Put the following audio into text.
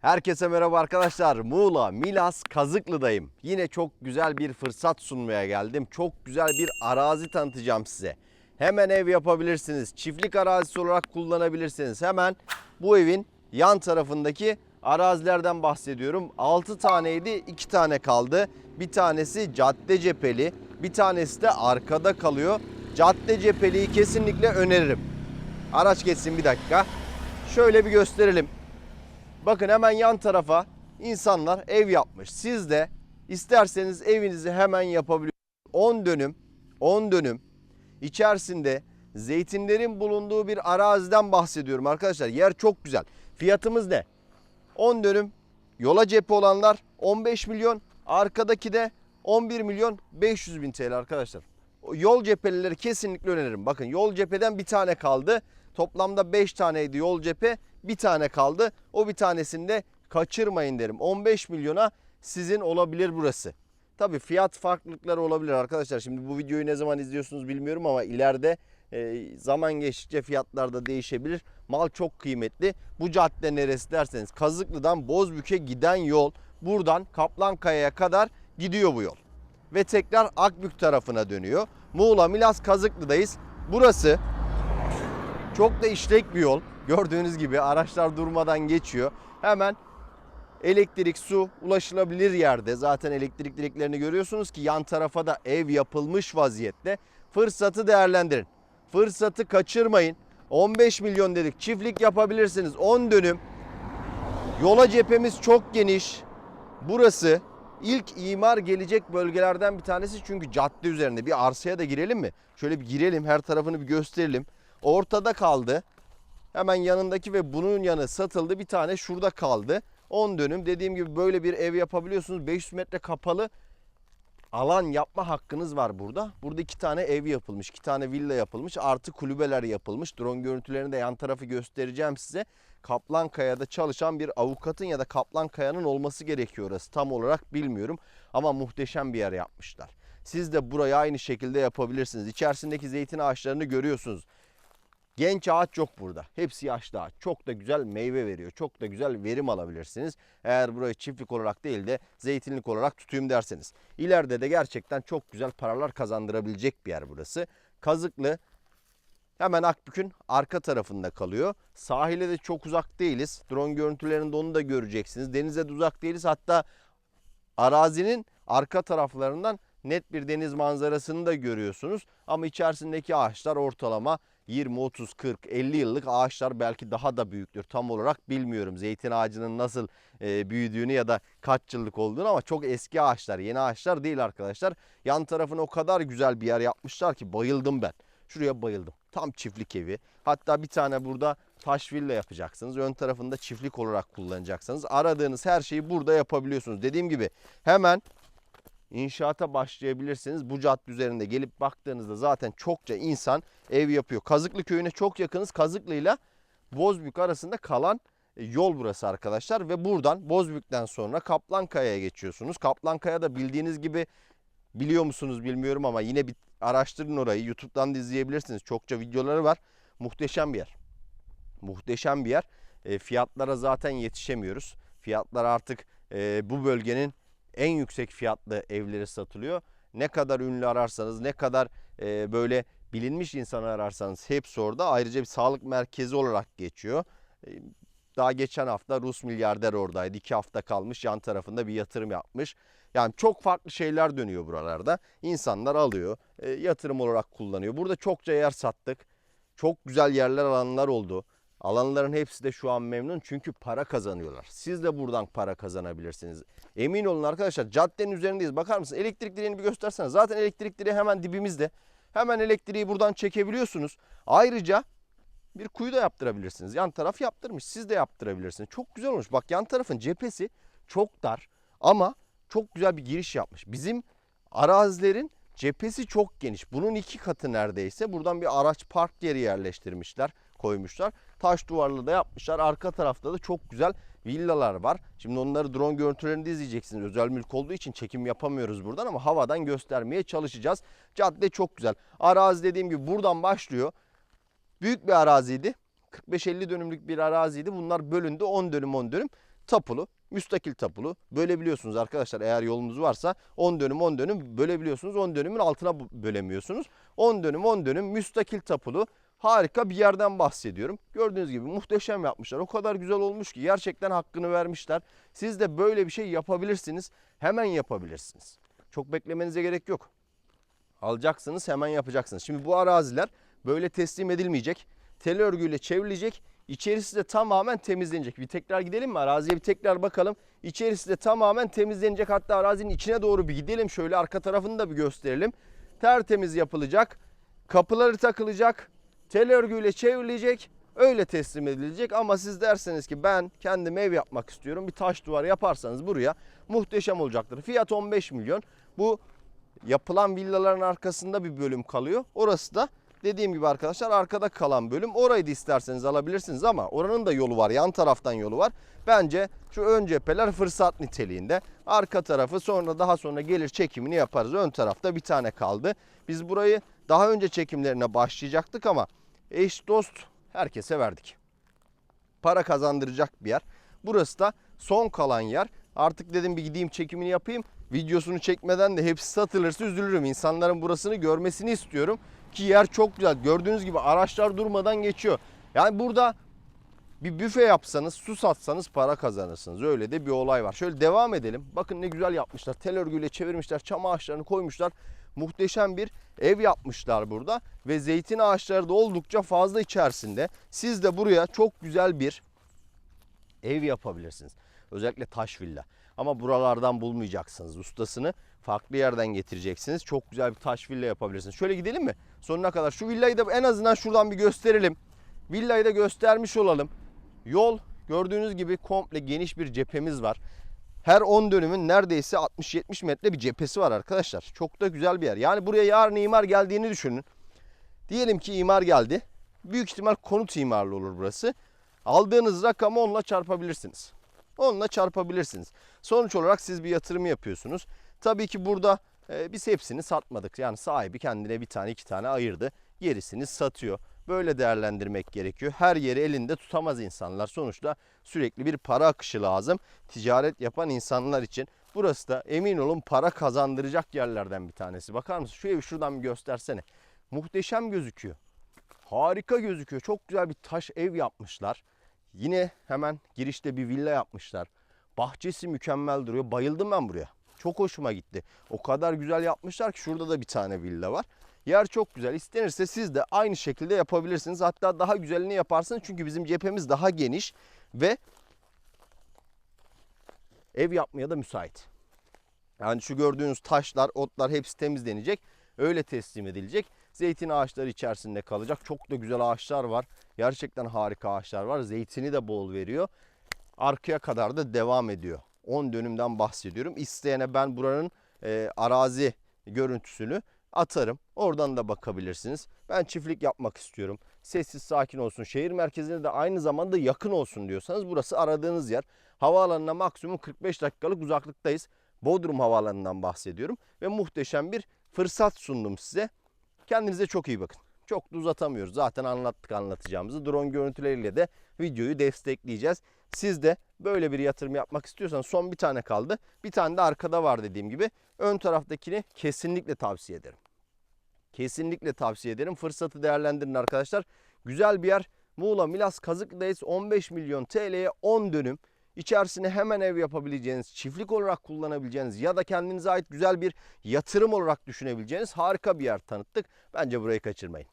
Herkese merhaba arkadaşlar. Muğla, Milas, Kazıklı'dayım. Yine çok güzel bir fırsat sunmaya geldim. Çok güzel bir arazi tanıtacağım size. Hemen ev yapabilirsiniz. Çiftlik arazisi olarak kullanabilirsiniz. Hemen bu evin yan tarafındaki arazilerden bahsediyorum. 6 taneydi, 2 tane kaldı. Bir tanesi cadde cepheli, bir tanesi de arkada kalıyor. Cadde cepheliyi kesinlikle öneririm. Araç geçsin bir dakika. Şöyle bir gösterelim. Bakın hemen yan tarafa insanlar ev yapmış. Siz de isterseniz evinizi hemen yapabiliyorsunuz. 10 dönüm, 10 dönüm içerisinde zeytinlerin bulunduğu bir araziden bahsediyorum arkadaşlar. Yer çok güzel. Fiyatımız ne? 10 dönüm yola cephe olanlar 15 milyon, arkadaki de 11 milyon 500 bin TL arkadaşlar. Yol cephelileri kesinlikle öneririm. Bakın yol cepheden bir tane kaldı. Toplamda 5 taneydi yol cephe. Bir tane kaldı. O bir tanesini de kaçırmayın derim. 15 milyona sizin olabilir burası. Tabii fiyat farklılıkları olabilir arkadaşlar. Şimdi bu videoyu ne zaman izliyorsunuz bilmiyorum ama ileride e, zaman geçtikçe fiyatlar da değişebilir. Mal çok kıymetli. Bu cadde neresi derseniz Kazıklı'dan Bozbük'e giden yol buradan Kaplankaya'ya kadar gidiyor bu yol. Ve tekrar Akbük tarafına dönüyor. Muğla, Milas, Kazıklı'dayız. Burası çok da işlek bir yol. Gördüğünüz gibi araçlar durmadan geçiyor. Hemen elektrik, su ulaşılabilir yerde. Zaten elektrik direklerini görüyorsunuz ki yan tarafa da ev yapılmış vaziyette. Fırsatı değerlendirin. Fırsatı kaçırmayın. 15 milyon dedik. Çiftlik yapabilirsiniz. 10 dönüm. Yola cephemiz çok geniş. Burası ilk imar gelecek bölgelerden bir tanesi çünkü cadde üzerinde. Bir arsaya da girelim mi? Şöyle bir girelim, her tarafını bir gösterelim. Ortada kaldı. Hemen yanındaki ve bunun yanı satıldı. Bir tane şurada kaldı. 10 dönüm dediğim gibi böyle bir ev yapabiliyorsunuz. 500 metre kapalı alan yapma hakkınız var burada. Burada iki tane ev yapılmış, iki tane villa yapılmış, artı kulübeler yapılmış. Drone görüntülerini de yan tarafı göstereceğim size. Kaplankaya'da çalışan bir avukatın ya da Kaplankaya'nın olması gerekiyor orası. Tam olarak bilmiyorum ama muhteşem bir yer yapmışlar. Siz de burayı aynı şekilde yapabilirsiniz. İçerisindeki zeytin ağaçlarını görüyorsunuz. Genç ağaç yok burada. Hepsi yaşlı ağaç. Çok da güzel meyve veriyor. Çok da güzel verim alabilirsiniz. Eğer burayı çiftlik olarak değil de zeytinlik olarak tutayım derseniz. İleride de gerçekten çok güzel paralar kazandırabilecek bir yer burası. Kazıklı hemen Akbük'ün arka tarafında kalıyor. Sahile de çok uzak değiliz. Drone görüntülerinde onu da göreceksiniz. Denize de uzak değiliz. Hatta arazinin arka taraflarından net bir deniz manzarasını da görüyorsunuz. Ama içerisindeki ağaçlar ortalama 20, 30, 40, 50 yıllık ağaçlar belki daha da büyüktür. Tam olarak bilmiyorum zeytin ağacının nasıl e, büyüdüğünü ya da kaç yıllık olduğunu ama çok eski ağaçlar, yeni ağaçlar değil arkadaşlar. Yan tarafını o kadar güzel bir yer yapmışlar ki bayıldım ben. Şuraya bayıldım. Tam çiftlik evi. Hatta bir tane burada taş villa yapacaksınız. Ön tarafında çiftlik olarak kullanacaksınız. Aradığınız her şeyi burada yapabiliyorsunuz. Dediğim gibi hemen inşaata başlayabilirsiniz. Bu cadde üzerinde gelip baktığınızda zaten çokça insan ev yapıyor. Kazıklı köyüne çok yakınız. Kazıklı ile Bozbük arasında kalan e, yol burası arkadaşlar ve buradan Bozbük'ten sonra Kaplankaya'ya geçiyorsunuz. Kaplankaya da bildiğiniz gibi biliyor musunuz bilmiyorum ama yine bir araştırın orayı. YouTube'dan da izleyebilirsiniz. Çokça videoları var. Muhteşem bir yer. Muhteşem bir yer. E, fiyatlara zaten yetişemiyoruz. Fiyatlar artık e, bu bölgenin en yüksek fiyatlı evleri satılıyor. Ne kadar ünlü ararsanız, ne kadar e, böyle bilinmiş insan ararsanız hepsi orada. Ayrıca bir sağlık merkezi olarak geçiyor. E, daha geçen hafta Rus milyarder oradaydı. İki hafta kalmış yan tarafında bir yatırım yapmış. Yani çok farklı şeyler dönüyor buralarda. İnsanlar alıyor, e, yatırım olarak kullanıyor. Burada çokça yer sattık. Çok güzel yerler alanlar oldu. Alanların hepsi de şu an memnun çünkü para kazanıyorlar. Siz de buradan para kazanabilirsiniz. Emin olun arkadaşlar caddenin üzerindeyiz. Bakar mısın? Elektrik direğini bir göstersene. Zaten elektrik direği hemen dibimizde. Hemen elektriği buradan çekebiliyorsunuz. Ayrıca bir kuyu da yaptırabilirsiniz. Yan taraf yaptırmış. Siz de yaptırabilirsiniz. Çok güzel olmuş. Bak yan tarafın cephesi çok dar ama çok güzel bir giriş yapmış. Bizim arazilerin cephesi çok geniş. Bunun iki katı neredeyse. Buradan bir araç park yeri yerleştirmişler, koymuşlar. Taş duvarlı da yapmışlar. Arka tarafta da çok güzel villalar var. Şimdi onları drone görüntülerinde izleyeceksiniz. Özel mülk olduğu için çekim yapamıyoruz buradan ama havadan göstermeye çalışacağız. Cadde çok güzel. Arazi dediğim gibi buradan başlıyor. Büyük bir araziydi. 45-50 dönümlük bir araziydi. Bunlar bölündü 10 dönüm 10 dönüm. tapulu, müstakil tapulu bölebiliyorsunuz arkadaşlar. Eğer yolunuz varsa 10 dönüm 10 dönüm bölebiliyorsunuz. 10 dönümün altına bölemiyorsunuz. 10 dönüm 10 dönüm müstakil tapulu harika bir yerden bahsediyorum. Gördüğünüz gibi muhteşem yapmışlar. O kadar güzel olmuş ki gerçekten hakkını vermişler. Siz de böyle bir şey yapabilirsiniz. Hemen yapabilirsiniz. Çok beklemenize gerek yok. Alacaksınız hemen yapacaksınız. Şimdi bu araziler böyle teslim edilmeyecek. Tel örgüyle çevrilecek. İçerisi de tamamen temizlenecek. Bir tekrar gidelim mi? Araziye bir tekrar bakalım. İçerisi de tamamen temizlenecek. Hatta arazinin içine doğru bir gidelim. Şöyle arka tarafını da bir gösterelim. Tertemiz yapılacak. Kapıları takılacak. Tel örgüyle çevrilecek. Öyle teslim edilecek ama siz derseniz ki ben kendim ev yapmak istiyorum. Bir taş duvar yaparsanız buraya muhteşem olacaktır. Fiyat 15 milyon. Bu yapılan villaların arkasında bir bölüm kalıyor. Orası da dediğim gibi arkadaşlar arkada kalan bölüm. Orayı da isterseniz alabilirsiniz ama oranın da yolu var. Yan taraftan yolu var. Bence şu ön cepheler fırsat niteliğinde. Arka tarafı sonra daha sonra gelir çekimini yaparız. Ön tarafta bir tane kaldı. Biz burayı daha önce çekimlerine başlayacaktık ama eş dost herkese verdik. Para kazandıracak bir yer. Burası da son kalan yer. Artık dedim bir gideyim çekimini yapayım. Videosunu çekmeden de hepsi satılırsa üzülürüm. İnsanların burasını görmesini istiyorum. Ki yer çok güzel. Gördüğünüz gibi araçlar durmadan geçiyor. Yani burada bir büfe yapsanız, su satsanız para kazanırsınız. Öyle de bir olay var. Şöyle devam edelim. Bakın ne güzel yapmışlar. Tel örgüyle çevirmişler. Çam ağaçlarını koymuşlar. Muhteşem bir ev yapmışlar burada. Ve zeytin ağaçları da oldukça fazla içerisinde. Siz de buraya çok güzel bir ev yapabilirsiniz. Özellikle taş villa. Ama buralardan bulmayacaksınız ustasını. Farklı yerden getireceksiniz. Çok güzel bir taş villa yapabilirsiniz. Şöyle gidelim mi? Sonuna kadar. Şu villayı da en azından şuradan bir gösterelim. Villayı da göstermiş olalım. Yol gördüğünüz gibi komple geniş bir cephemiz var. Her 10 dönümün neredeyse 60-70 metre bir cephesi var arkadaşlar. Çok da güzel bir yer. Yani buraya yarın imar geldiğini düşünün. Diyelim ki imar geldi. Büyük ihtimal konut imarlı olur burası. Aldığınız rakamı onunla çarpabilirsiniz. Onunla çarpabilirsiniz. Sonuç olarak siz bir yatırım yapıyorsunuz. Tabii ki burada e, biz hepsini satmadık. Yani sahibi kendine bir tane iki tane ayırdı. Gerisini satıyor. Böyle değerlendirmek gerekiyor. Her yeri elinde tutamaz insanlar. Sonuçta sürekli bir para akışı lazım. Ticaret yapan insanlar için burası da emin olun para kazandıracak yerlerden bir tanesi. Bakar mısın? Şu evi şuradan bir göstersene. Muhteşem gözüküyor. Harika gözüküyor. Çok güzel bir taş ev yapmışlar. Yine hemen girişte bir villa yapmışlar. Bahçesi mükemmel duruyor. Bayıldım ben buraya. Çok hoşuma gitti. O kadar güzel yapmışlar ki şurada da bir tane villa var. Yer çok güzel. İstenirse siz de aynı şekilde yapabilirsiniz. Hatta daha güzelini yaparsınız. Çünkü bizim cephemiz daha geniş ve ev yapmaya da müsait. Yani şu gördüğünüz taşlar, otlar hepsi temizlenecek. Öyle teslim edilecek. Zeytin ağaçları içerisinde kalacak. Çok da güzel ağaçlar var. Gerçekten harika ağaçlar var. Zeytini de bol veriyor. Arkaya kadar da devam ediyor. 10 dönümden bahsediyorum. İsteyene ben buranın e, arazi görüntüsünü atarım. Oradan da bakabilirsiniz. Ben çiftlik yapmak istiyorum. Sessiz sakin olsun. Şehir merkezine de aynı zamanda yakın olsun diyorsanız burası aradığınız yer. Havaalanına maksimum 45 dakikalık uzaklıktayız. Bodrum Havaalanı'ndan bahsediyorum. Ve muhteşem bir fırsat sundum size. Kendinize çok iyi bakın. Çok da uzatamıyoruz. Zaten anlattık anlatacağımızı. Drone görüntüleriyle de videoyu destekleyeceğiz. Siz de böyle bir yatırım yapmak istiyorsanız son bir tane kaldı. Bir tane de arkada var dediğim gibi. Ön taraftakini kesinlikle tavsiye ederim. Kesinlikle tavsiye ederim. Fırsatı değerlendirin arkadaşlar. Güzel bir yer. Muğla Milas Kazıklı'dayız. 15 milyon TL'ye 10 dönüm. İçerisine hemen ev yapabileceğiniz, çiftlik olarak kullanabileceğiniz ya da kendinize ait güzel bir yatırım olarak düşünebileceğiniz harika bir yer tanıttık. Bence burayı kaçırmayın.